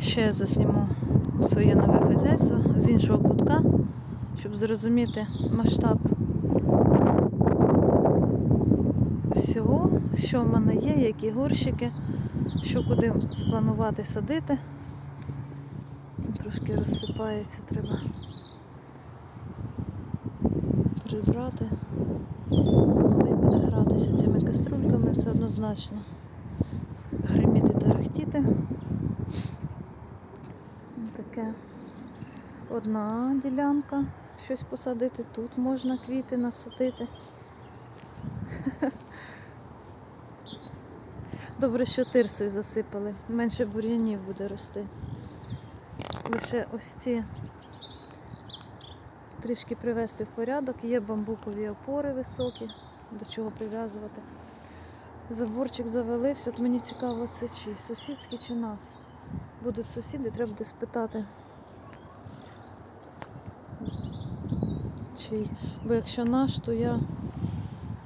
Ще засніму своє нове хазяйство з іншого кутка, щоб зрозуміти масштаб всього, що в мене є, які горщики, що куди спланувати садити. Трошки розсипається, треба прибрати. Малий буде гратися цими каструльками, це однозначно. Гриміти та рахтіти. Таке одна ділянка, щось посадити, тут можна квіти насадити. Добре, що тирсою засипали, менше бур'янів буде рости. Лише ось ці трішки привести в порядок. Є бамбукові опори високі, до чого прив'язувати. Заборчик завалився, от мені цікаво, це чи сусідський, чи нас. Будуть сусіди, треба буде спитати. Чий. Бо якщо наш, то я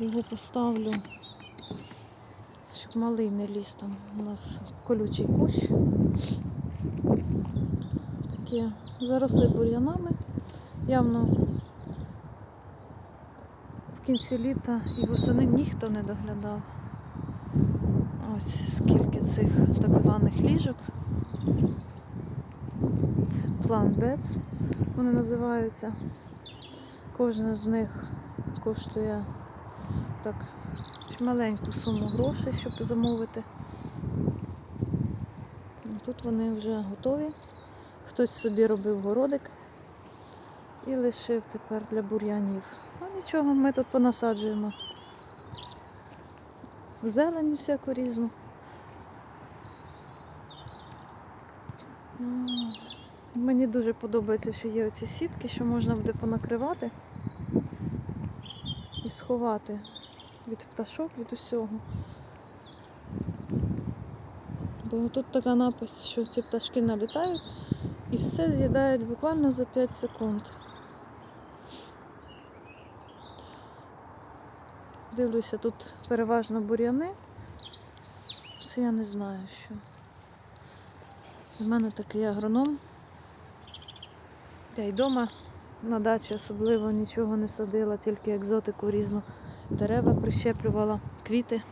його поставлю, щоб малий не ліз там. У нас колючий кущ. Такі заросли бур'янами. Явно в кінці літа і восени ніхто не доглядав. Ось скільки цих так званих ліжок. План Бец вони називаються. Кожна з них коштує так маленьку суму грошей, щоб замовити. Тут вони вже готові. Хтось собі робив городик і лишив тепер для бур'янів. Ну нічого, ми тут понасаджуємо. Зелень всяку різну. Мені дуже подобається, що є оці сітки, що можна буде понакривати і сховати від пташок, від усього. Бо тут така напис, що ці пташки налітають і все з'їдають буквально за 5 секунд. Дивлюся, тут переважно бур'яни. Це я не знаю що. З мене такий агроном. Я й вдома на дачі особливо нічого не садила, тільки екзотику різну. Дерева прищеплювала, квіти.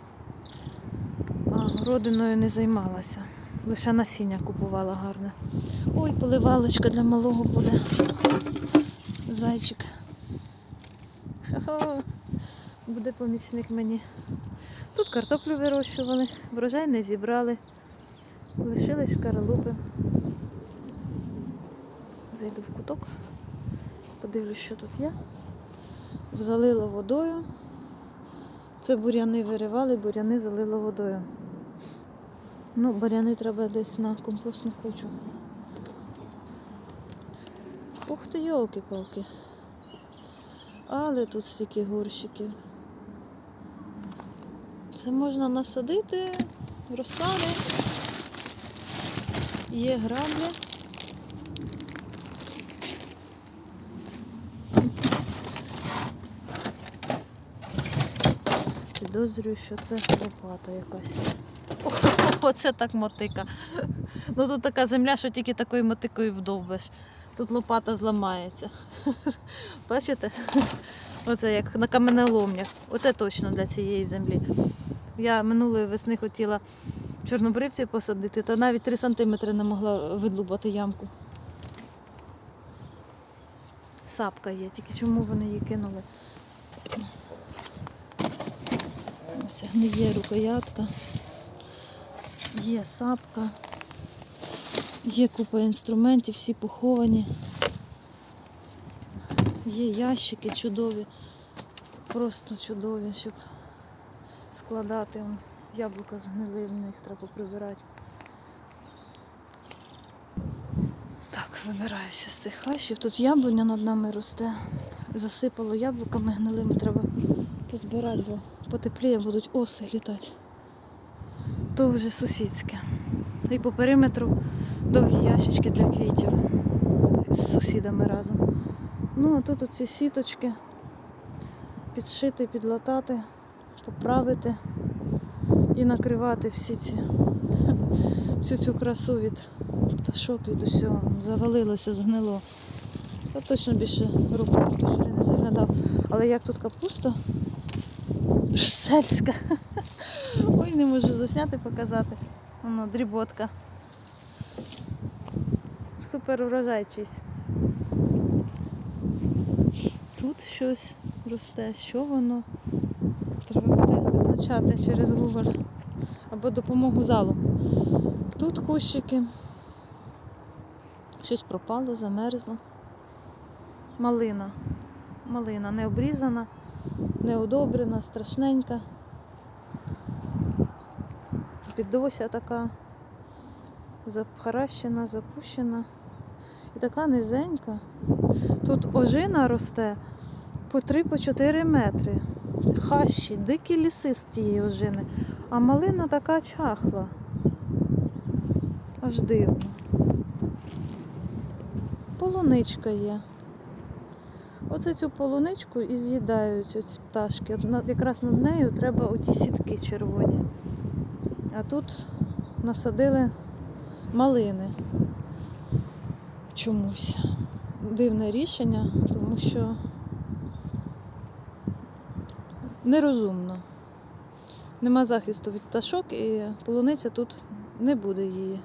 А родиною не займалася. Лише насіння купувала гарне. Ой, поливалочка для малого буде. Зайчик. Хо-хо. Буде помічник мені. Тут картоплю вирощували, врожай не зібрали. Лишились шкаралупи. Зайду в куток, подивлюсь, що тут є. Залило водою. Це буряни виривали, буряни залило водою. Ну, буряни треба десь на компостну кучу. Ух ти, йолки-палки. Але тут стільки горщиків. Це можна насадити, розсади. Є граблі. Підозрюю, що це лопата якась. Оце так мотика. Ну тут така земля, що тільки такою мотикою вдовбиш. Тут лопата зламається. Бачите? Оце як на каменоломнях. Оце точно для цієї землі. Я минулої весни хотіла чорнобривці посадити, то навіть 3 см не могла видлубати ямку. Сапка є, тільки чому вони її кинули? Ось гниє рукоятка, є сапка, є купа інструментів, всі поховані. Є ящики чудові, просто чудові, щоб складати. Яблука згнили, в них треба прибирати. Так, вибираюся з цих хащів. Тут яблуня над нами росте. Засипало яблуками гнилими, треба позбирати, бо потепліє будуть оси літати. То вже сусідське. І по периметру довгі ящички для квітів з сусідами разом. Ну, а тут оці сіточки підшити, підлатати, поправити і накривати всі ці, всю цю красу від пташок від усього. Завалилося, згнило. Та точно більше року ніхто сюди не заглядав. Але як тут капуста? Сельська. Ой, не можу засняти, показати. Воно дріботка. Супер урожай чийсь. Тут щось росте. Що воно? Треба буде визначати через Google. Або допомогу залу. Тут кущики. Щось пропало, замерзло. Малина. Малина не обрізана, не одобрена, страшненька. Підося така захаращена, запущена. І така низенька. Тут ожина росте по 3-4 метри. Хащі, дикі ліси з тієї ожини. А малина така чахла. Аж дивно. Полуничка є. Оце цю полуничку і з'їдають оці пташки. От якраз над нею треба оті сітки червоні. А тут насадили малини. Чомусь. Дивне рішення, тому що нерозумно. Нема захисту від пташок і полуниця тут не буде її.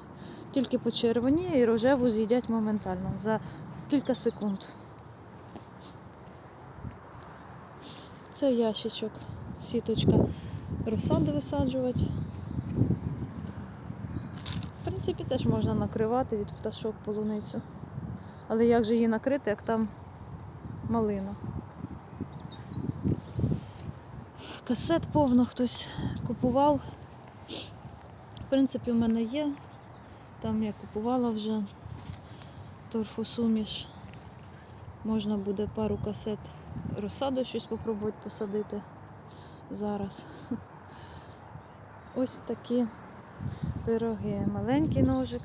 Тільки почервоніє і рожеву з'їдять моментально за кілька секунд. Це ящичок, сіточка. Розсаду висаджувати. В принципі, теж можна накривати від пташок полуницю. Але як же її накрити, як там малина? Касет повно хтось купував. В принципі, в мене є. Там я купувала вже торфосуміш. Можна буде пару касет розсаду щось спробувати посадити зараз. Ось такі пироги. Маленький ножик.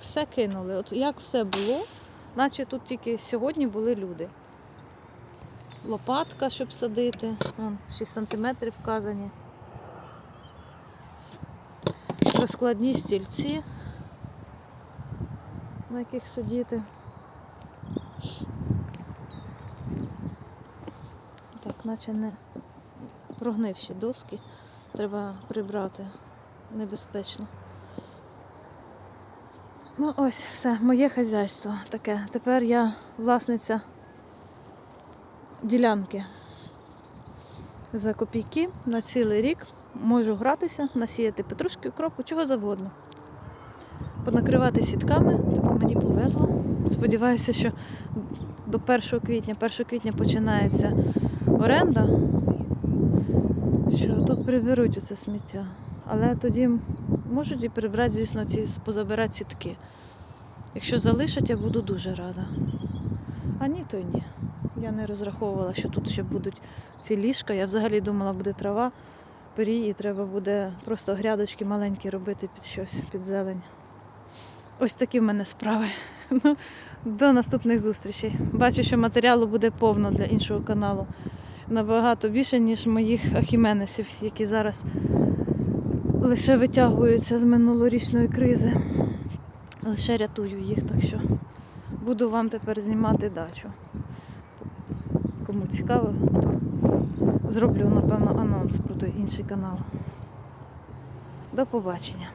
Все кинули. От як все було, наче тут тільки сьогодні були люди. Лопатка, щоб садити. Вон, 6 сантиметрів вказані. Розкладні стільці, на яких сидіти. Так, наче не прогнивші доски. Треба прибрати. Небезпечно. Ну ось, все, моє хазяйство таке. Тепер я власниця ділянки. За копійки на цілий рік можу гратися, насіяти петрушки, укропу, чого завгодно. Понакривати сітками, тому мені повезло. Сподіваюся, що до 1 квітня, 1 квітня починається оренда, що тут приберуть оце сміття. Але тоді можуть і прибрати, звісно, ці позабирати сітки. Якщо залишать, я буду дуже рада. А ні, то й ні. Я не розраховувала, що тут ще будуть ці ліжка. Я взагалі думала, буде трава, пирій, і треба буде просто грядочки маленькі робити під щось, під зелень. Ось такі в мене справи. Ну, До наступних зустрічей. Бачу, що матеріалу буде повно для іншого каналу. Набагато більше, ніж моїх ахіменесів, які зараз лише витягуються з минулорічної кризи. Лише рятую їх, так що буду вам тепер знімати дачу. Кому цікаво, то зроблю, напевно, анонс про той інший канал. До побачення.